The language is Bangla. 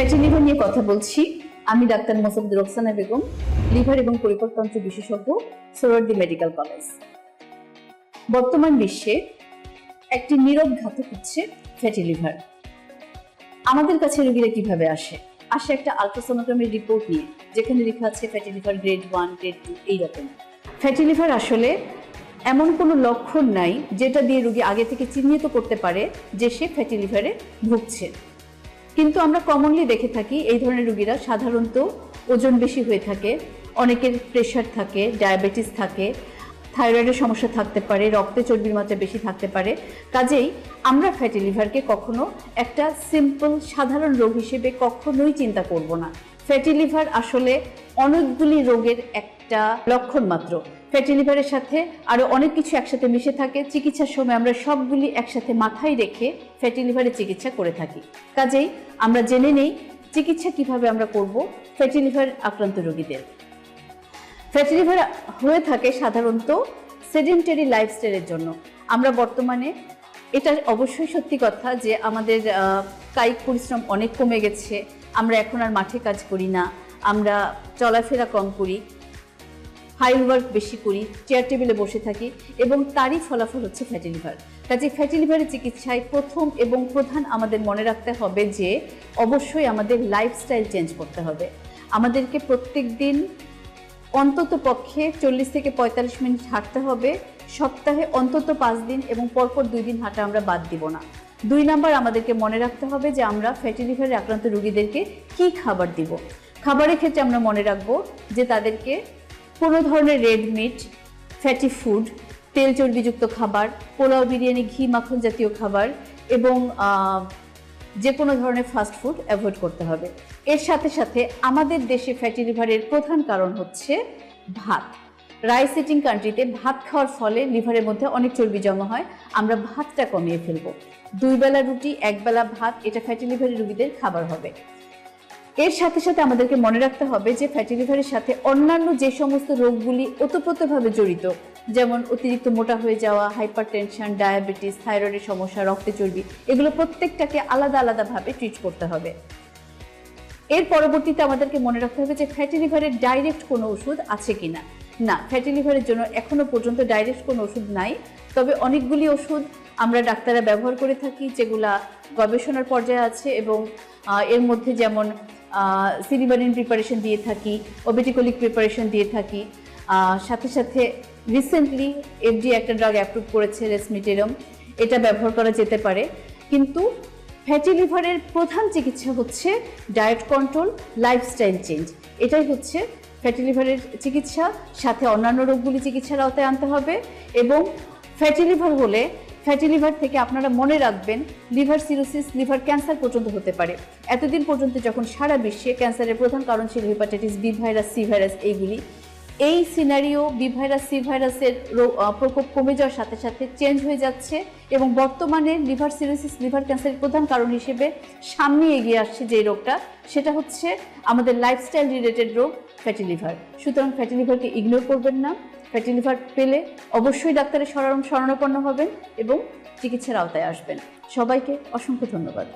ফ্যাটি লিভার নিয়ে কথা বলছি। আমি ডাক্তার মোসাদ্দ রোকসানা বেগম, লিভার এবং পরিপাকতন্ত্র বিশেষজ্ঞ সোরারদি মেডিকেল কলেজ। বর্তমান বিশ্বে একটি নীরব ঘাতক হচ্ছে ফ্যাটি লিভার আমাদের কাছে রোগীরা কীভাবে আসে? আসে একটা আলট্রাসোনোগ্রামের রিপোর্ট নিয়ে, যেখানে লেখা আছে fatty liver grade one grade two এইরকম ফ্যাটি লিভার আসলে এমন কোনো লক্ষণ নাই, যেটা দিয়ে রোগী আগে থেকে চিহ্নিত করতে পারে যে সে ফ্যাটি লিভারে ভুগছে। কিন্তু আমরা কমনলি দেখে থাকি এই ধরনের রোগীরা সাধারণত ওজন বেশি হয়ে থাকে, অনেকের প্রেশার থাকে ডায়াবেটিস থাকে থাইরয়েডের সমস্যা থাকতে পারে, রক্তে চর্বির মাত্রা বেশি থাকতে পারে। কাজেই আমরা ফ্যাটি লিভারকে কখনো একটা সিম্পল সাধারণ রোগ হিসেবে কখনোই চিন্তা করব না। ফ্যাটি লিভার আসলে অনেকগুলি রোগের একটা লক্ষণ মাত্র। ফ্যাটি লিভারের সাথে আরও অনেক কিছু একসাথে মিশে থাকে। চিকিৎসার সময় আমরা সবগুলি একসাথে মাথায় রেখে ফ্যাটি লিভারের চিকিৎসা করে থাকি। কাজেই আমরা জেনে নেই চিকিৎসা কীভাবে আমরা করব ফ্যাটি লিভার আক্রান্ত রোগীদের। ফ্যাটি লিভার হয়ে থাকে সাধারণত সেডেন্টারি লাইফস্টাইলের জন্য। আমরা বর্তমানে এটা অবশ্যই সত্যি কথা যে আমাদের কায়িক পরিশ্রম অনেক কমে গেছে। আমরা এখন আর মাঠে কাজ করি না। আমরা চলাফেরা কম করি। হাই ওয়ার্ক বেশি করি চেয়ার টেবিলে বসে থাকি এবং তারই ফলাফল হচ্ছে ফ্যাটি লিভার কাজে ফ্যাটি লিভারের চিকিৎসায় প্রথম এবং প্রধান আমাদের মনে রাখতে হবে যে, অবশ্যই আমাদের লাইফস্টাইল চেঞ্জ করতে হবে। আমাদেরকে প্রত্যেক দিন অন্তত পক্ষে চল্লিশ থেকে পঁয়তাল্লিশ মিনিট হাঁটতে হবে। সপ্তাহে অন্তত পাঁচ দিন এবং পরপর দুই দিন হাঁটা আমরা বাদ দিব না। দুই নাম্বার আমাদেরকে মনে রাখতে হবে যে, আমরা ফ্যাটি লিভারে আক্রান্ত রোগীদেরকে কি খাবার দিব? খাবারের ক্ষেত্রে আমরা মনে রাখব যে, তাদেরকে কোনো ধরনের রেড মিট ফ্যাটি ফুড তেল চর্বিযুক্ত খাবার, পোলাও, বিরিয়ানি, ঘি, মাখন জাতীয় খাবার এবং যে কোনো ধরনের ফাস্ট ফুড অ্যাভয়েড করতে হবে। এর সাথে সাথে আমাদের দেশে ফ্যাটি লিভারের প্রধান কারণ হচ্ছে ভাত। রাইস ইটিং কান্ট্রিতে ভাত খাওয়ার ফলে লিভারের মধ্যে অনেক চর্বি জমা হয়, আমরা ভাতটা কমিয়ে ফেলব। দুই বেলা রুটি, এক বেলা ভাত, এটা ফ্যাটি লিভারের রুগীদের খাবার হবে। এর সাথে সাথে আমাদেরকে মনে রাখতে হবে যে ফ্যাটি লিভারের সাথে অন্যান্য যে সমস্ত রোগগুলি ওতপ্রোতভাবে জড়িত, যেমন অতিরিক্ত মোটা হয়ে যাওয়া হাইপার টেনশন ডায়াবেটিস থাইরয়েডের সমস্যা, রক্তে চর্বি, এগুলো প্রত্যেকটাকে আলাদা আলাদাভাবে ট্রিট করতে হবে। এর পরবর্তীতে আমাদেরকে মনে রাখতে হবে যে ফ্যাটি লিভারের ডাইরেক্ট কোনো ওষুধ আছে কিনা। না ফ্যাটি লিভারের জন্য এখনও পর্যন্ত ডাইরেক্ট কোনো ওষুধ নাই, তবে অনেকগুলি ওষুধ আমরা ডাক্তাররা ব্যবহার করে থাকি যেগুলা গবেষণার পর্যায়ে আছে এবং এর মধ্যে যেমন সিরিবানিন প্রিপারেশন দিয়ে থাকি ওবেটিকোলিক প্রিপারেশন দিয়ে থাকি। সাথে সাথে রিসেন্টলি এফডি একটা ড্রাগ অ্যাপ্রুভ করেছে রেসমিটেরম এটা ব্যবহার করা যেতে পারে। কিন্তু ফ্যাটি লিভারের প্রধান চিকিৎসা হচ্ছে ডায়েট কন্ট্রোল লাইফস্টাইল চেঞ্জ এটাই হচ্ছে ফ্যাটি লিভারের চিকিৎসা, সাথে অন্যান্য রোগগুলি চিকিৎসার আওতায় আনতে হবে। এবং ফ্যাটি লিভার হলে ফ্যাটি লিভার থেকে আপনারা মনে রাখবেন লিভার সিরোসিস লিভার ক্যান্সার পর্যন্ত হতে পারে। এতদিন পর্যন্ত যখন সারা বিশ্বে ক্যান্সারের প্রধান কারণ ছিল hepatitis B virus C virus এইগুলি, এই সিনারিও বি ভাইরাস সি ভাইরাসের প্রকোপ কমে যাওয়ার সাথে সাথে চেঞ্জ হয়ে যাচ্ছে এবং বর্তমানে লিভার সিরোসিস লিভার ক্যান্সারের প্রধান কারণ হিসেবে সামনে এগিয়ে আসছে যে রোগটা, সেটা হচ্ছে আমাদের লাইফস্টাইল রিলেটেড রোগ ফ্যাটি লিভার সুতরাং ফ্যাটি লিভারকে ইগনোর করবেন না। ফ্যাটি লিভার পেলে অবশ্যই ডাক্তারের শরণ শরণাপন্ন হবেন এবং চিকিৎসার আওতায় আসবেন। সবাইকে অসংখ্য ধন্যবাদ।